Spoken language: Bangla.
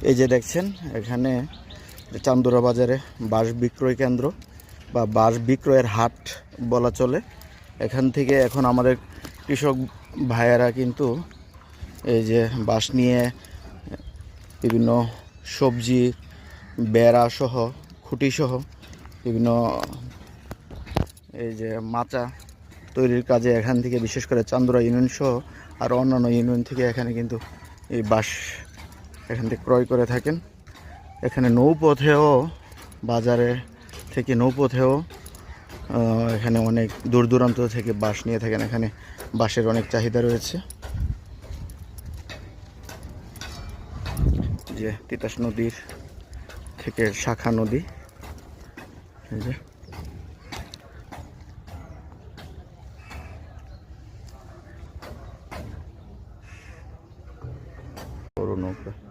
এই যে দেখছেন, এখানে চান্দুরা বাজারে বাঁশ বিক্রয় কেন্দ্র বা বাঁশ বিক্রয়ের হাট বলা চলে। এখান থেকে এখন আমাদের কৃষক ভাইয়েরা কিন্তু এই যে বাঁশ নিয়ে বিভিন্ন সবজি, বেড়া সহ, খুঁটি সহ বিভিন্ন এই যে মাচা তৈরির কাজে এখান থেকে বিশেষ করে চান্দুরা ইউনিয়ন সহ আর অন্যান্য ইউনিয়ন থেকে এখানে কিন্তু এই বাঁশ এখান থেকে ক্রয় করে থাকেন। এখানে নৌপথেও, বাজারে থেকে নৌপথেও এখানে অনেক দূর দূরান্ত থেকে বাঁশ নিয়ে থাকেন। এখানে বাঁশের অনেক চাহিদা রয়েছে। যে তিতাস নদীর থেকে শাখা নদী। যে। নৌকা।